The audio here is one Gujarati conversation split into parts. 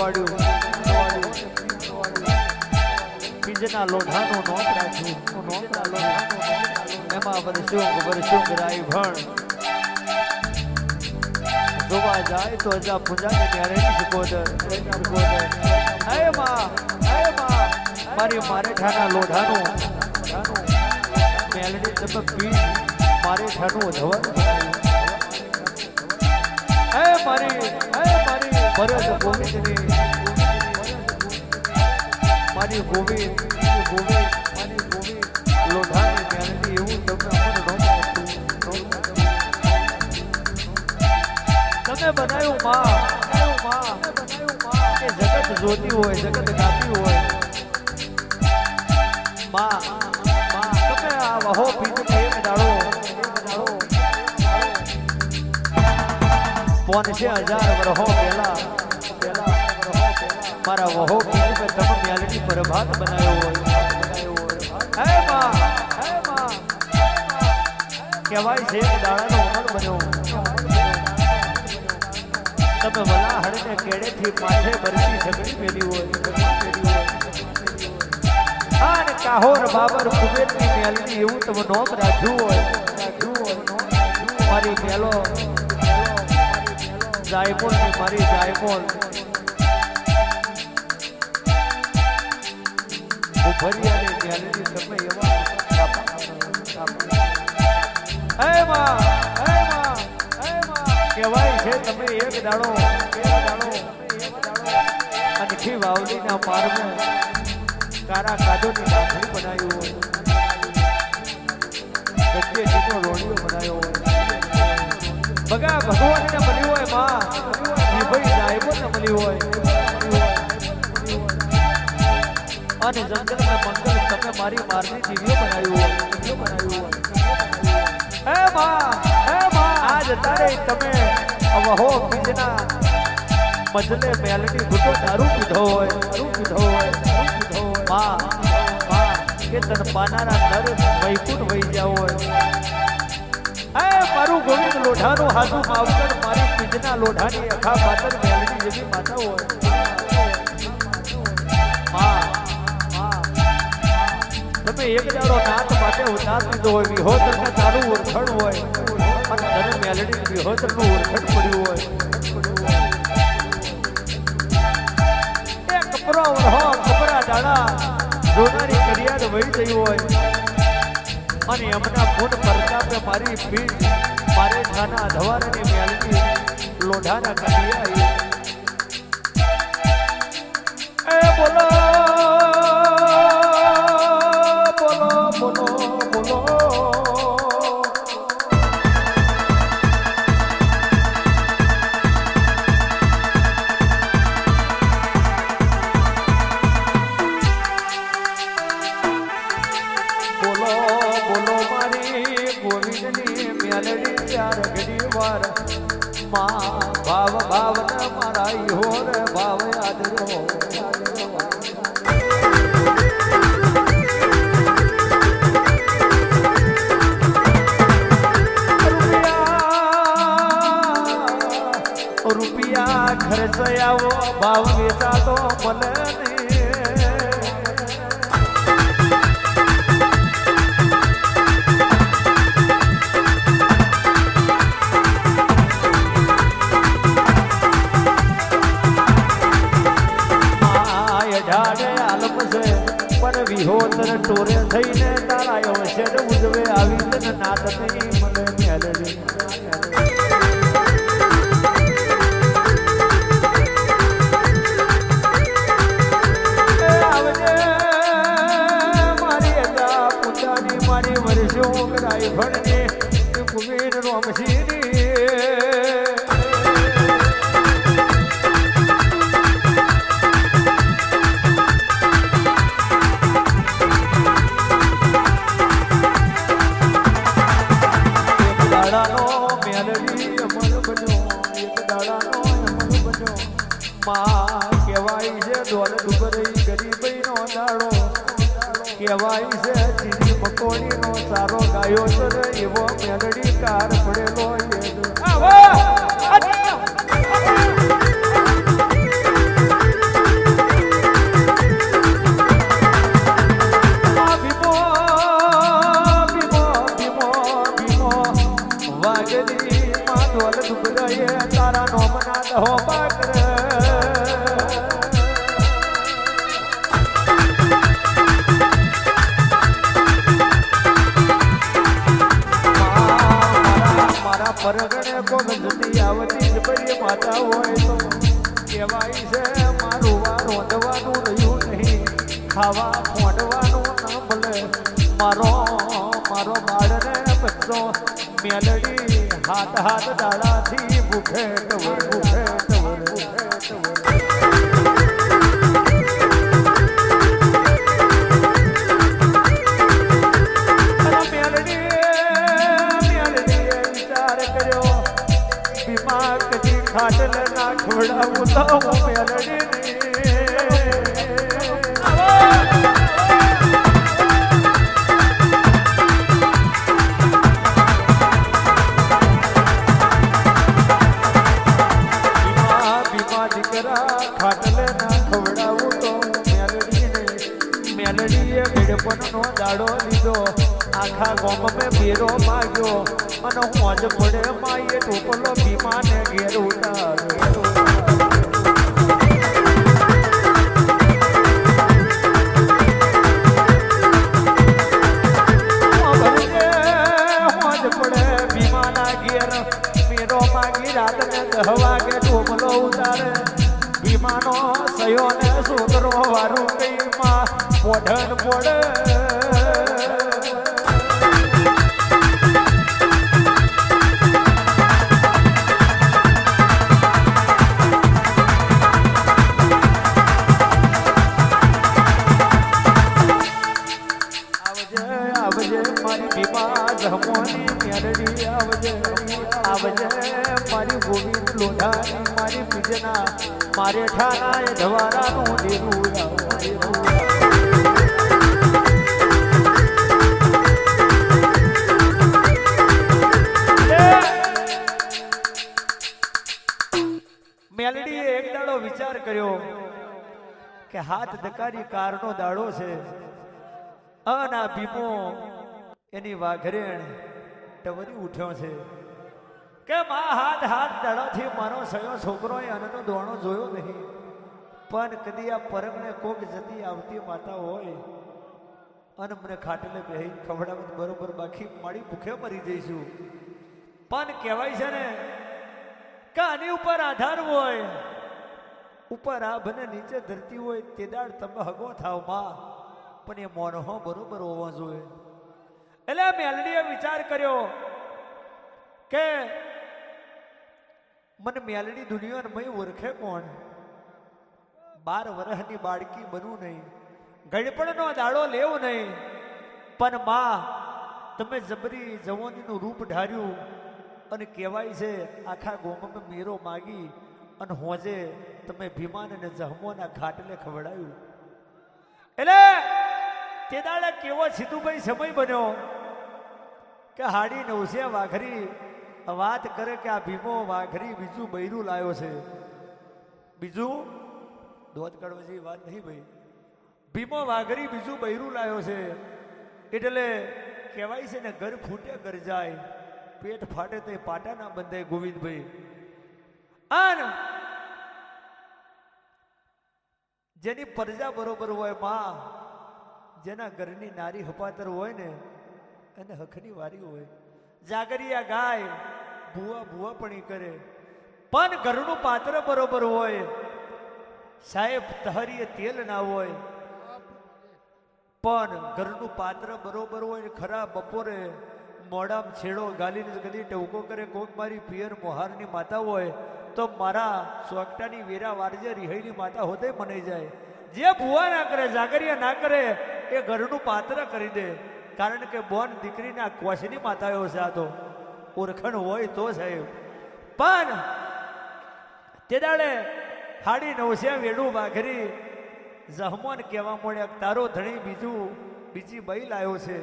વાળ્યું બીજના લોઢાનું નોંધ રાખ્યું નોંધના લોઢાનું એમાં વરસુંગ વરસુંગ રાઈ ભણ જોવા જાય તો જા પૂજાને ત્યારે શકોદર શકોદર હે માં હે માં, મારી મારે ઠાના લોઢાનું. મેલડી તમે પી મારે ઠાનું ધવન હે મારી હે મારી ગોવિંદની મારી ગોવિંદ ગોવિંદ મારી ગોવિંદ લોઢાની એવું નહોતું તમે બનાવ્યું માં માં કે જગત જોતી હોય, જગત ગાતી હોય. માં તમે આ વહો એક દાડો. પોનસે હજાર વરહો પહેલા મારા વહો પીને તમે મ્યાલની પ્રભાત બનાવ્યો હોય. હે માં હે માં કહેવાય છે કે દાડાનો ઉમર બન્યો. તમે વલા હળને કેડેથી માથે બરસી ઝઘડી પેલી હોય. હા ને કાહોર બાબર કુબેરની મેલની એવું તમે નોમ રાખ્યું હોય. મારી મેલો. જાયમોલ મારી મારી જાયમોલ ઉભરિયાની મેલની તમે એવા કહેવાય છે તમે એક દાડો અનખી વાવલીના માર્ગમાં કારા કાદોની નાખણી બનાવ્યું હોય. ગજ્જે જીનો રોડિયો બનાવ્યો હોય. બગા ભગવાનને મળ્યું હોય, માં. ભાઈ સાહેબોને મળ્યું હોય. અને જંગલમાં મંગલ તમે મારી મારની જીવીઓ બનાવ્યું જીવીઓ બનાવ્યું હે માં હે માં, આજ તારે તમે વહો બીજના મજલે મેલડી ઘૂંટો દારૂ પીધો હોય, દારૂ પીધો હોય, દારૂ પીધો હોય. માં કે તન પાનારા નર વૈકુંઠ વહી જાવ હોય. હે મારું ગોવિંદ લોઢાનું હાથું માવતર મારી પીજના લોઢાની અખા પાતર મેલડી જેવી માતા હોય. તમે એક દાડો નાથ માટે ઉતાર લીધો હોય વિહોતર ને તારું ઓળખણ હોય. અને તને મેલડી વિહોતરનું ઓળખણ પડ્યું હોય. કપરો ઓળહો, કપરા દાડા જોનારી કરિયાદ વહી ગઈ હોય. અને એમના ફૂટ પરતાપે મારી પીઠ, મારે ખાના ધવારની મેલડી, લોઢાના બોલો બોલો! મારી ગોવિંદની મેલડી ચાર ઘડી ભાવના ભાવ વેચાતો મને નહીં. your આવતી પડીએ માતા હોય તો. કહેવાય છે, મારું વાર નોંધવાનું રહ્યું નહીં. ખાવા ખોંડવાનું ના ભલે. મારો મારો બાળને બચ્ચો મેલડી હાથ હાથ દાડાથી ભૂખે ભૂખે. ખવડાવું તો મેલડી મેલડીએ ગડપણનો દાડો લીધો. આખા ગોમ મેં બેરો માગ્યો અને હું જ પડે માઈએ ટોપલો ભીમાને ઘેર રાતને દહ વાગે ટોપલો ઉતારે. ભીમાનો સયો ને છોકરો વારું કઈમાં પોઢન પોડે. બીમા જમવાની મેરડી આવજે આવજે. મારી ગોવિંદ લોઢાની, મારી બીજના મારે એ! ધવારાનું મેલડીએ એક દાડો વિચાર કર્યો કે હાથ ધકારી કારનો દાડો છે. અના ભીમો એની વાઘરેણ ટવરી ઉઠ્યો છે. કે મા, હાથ હાથ દડાથી મારો સયો છોકરો એ અનનો દોણો જોયો નહીં. પણ કદી આ પરમને કોક જતી આવતી માતા હોય, અને મને ખાટલે બેહી ખવડાવે બરોબર બાકી મારી ભૂખે મરી જઈશું. પણ કહેવાય છે ને, કે આની ઉપર આધાર હોય, ઉપર આ ભને નીચે ધરતી હોય તે દાડ તમે હગો થાવમાં. પણ એ મોનહો બરોબર હોવો જોઈએ. એટલે મેલડીએ વિચાર કર્યો કે મને મેલડી દુનિયાને મય ઓળખે કોણ? બાર વર્ષની બાળકી બનવું નહીં. ગળપણનો દાડો લેવો નહીં. પણ માં, તમે જબરી જવાનીનું રૂપ ઢાર્યું અને કહેવાય છે, આખા ગોમમાં મેરો માગી અને હોજે તમે ભીમાન અને જહમોના ઘાટલે ખવડાવ્યું એટલે તે દાડે કેવો સીધુભાઈ સમય બન્યો. કે હાડી નવસે વાઘરી વાત કરે કે આ ભીમો વાઘરી બીજું બૈરું લાવ્યો છે. બીજું? દોધ જેવી વાત નહીં ભાઈ. ભીમો વાઘરી બીજું બૈરું લાવ્યો છે. એટલે કહેવાય છે ને, ઘર ફૂટે, ઘર જાય. પેટ ફાટે તો પાટા ના બંધાય ગોવિંદભાઈ. આન જેની પ્રજા બરોબર હોય, માં, જેના ઘરની નારી હપાતર હોય ને અને હખની વારી હોય. જાગરિયા ગાય ભૂવા ભૂવા પણ કરે. પણ ઘરનું પાત્ર બરોબર હોય. સાહેબ, તહરીએ તેલ ના હોય. પણ ઘરનું પાત્ર બરોબર હોય ને ખરા, બપોરે મોડામ છેડો ગાલીને કદી ટવકો કરે, કોક મારી પિયર મોહારની માતા હોય, તો મારા સોગટાની વેરા વારજે રિહઈની માતા હોતે મનાઈ જાય. જે ભૂવા ના કરે, જાગરિયા ના કરે, એ ઘરનું પાત્ર કરી દે. કારણ કે બોન દીકરીના કોશની માતાઓ છે આ તો. ઓળખણ હોય તો સાહેબ. પણ તે દાડે હાડી નવસે વેડું વાઘરી જહમોન કહેવા મળ્યા તારો ધણી બીજું, બીજી બૈલ લાવ્યો છે.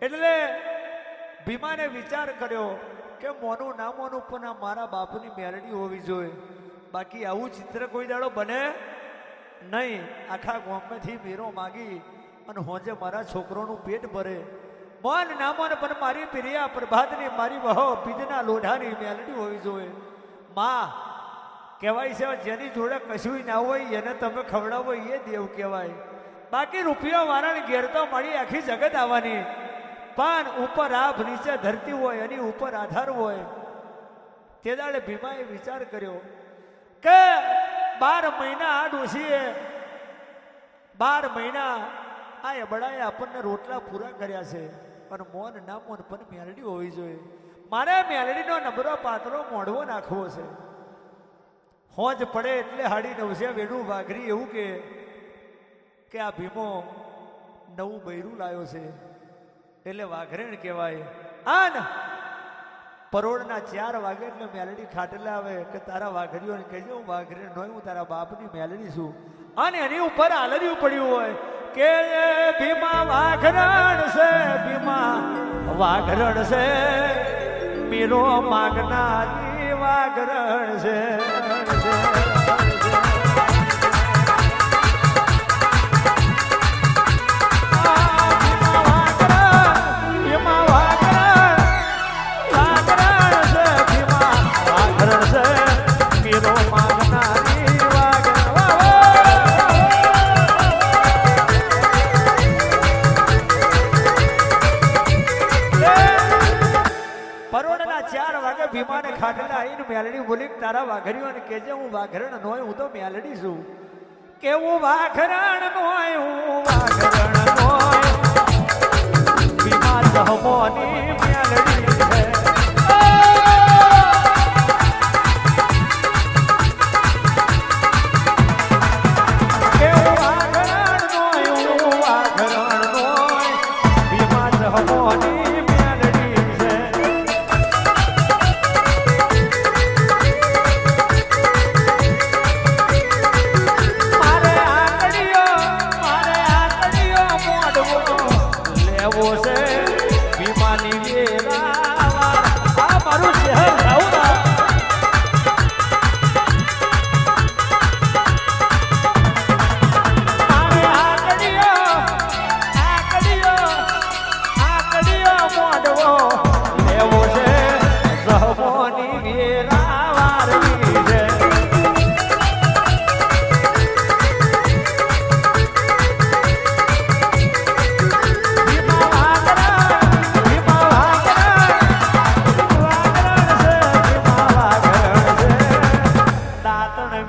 એટલે ભીમાને વિચાર કર્યો કે મોનું ના મોનું પણ આ મારા બાપની મેરડી હોવી જોઈએ. બાકી આવું ચિત્ર કોઈ દાડો બને નહીં. આખા ગામમાંથી મેરો માગી અને હોજે મારા છોકરોનું પેટ ભરે. મન ના મોન, પણ મારી પ્રિયા પ્રભાતની મારી વહો પીજના લોઢાની મેલડી હોવી જોઈએ. માં, કહેવાય છે, જેની જોડે કશું ના હોય, એને તમે ખવડાવો, એ દેવ કહેવાય. બાકી રૂપિયો વાળાને ઘેર તો મળી આખી જગત આવવાની. પણ ઉપર આભ નીચે ધરતી હોય, એની ઉપર આધાર હોય. તે દાડે ભીમાએ વિચાર કર્યો કે બાર મહિના આ ડોશીએ, બાર મહિના આ એબડાએ આપણને રોટલા પૂરા કર્યા છે અને મોન ના મોન પણ મેલડી હોવી જોઈએ. મારે મેલડીનો નબળો પાતળો મોઢવો નાખવો છે. હોજ પડે એટલે હાડી નવસ્યા વેડું વાઘરી એવું કે કે આ ભીમો નવું બૈરું લાવ્યો છે. એટલે વાઘરેણ કહેવાય, આન, પરોળના ચાર વાગે એટલે મેલડી ખાટલે આવે કે તારા વાઘરીઓને કહેજો, હું વાઘરેણ નહીં હું તારા બાપની મેલડી છું. અને એની ઉપર આલર્યું પડ્યું હોય કે ભીમા વાઘરણ છે ભીમા વાઘરણ છે. મીરો માગનારી વાઘરણ છે. વાઘરીઓને જે હું વાઘરણ નોય, હું તો મેલડી છું. કે વાઘરણ નોય, હું વાઘરણ નોય. બીમાર જહમોની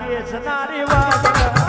દાંતણ નારી વાઘરણ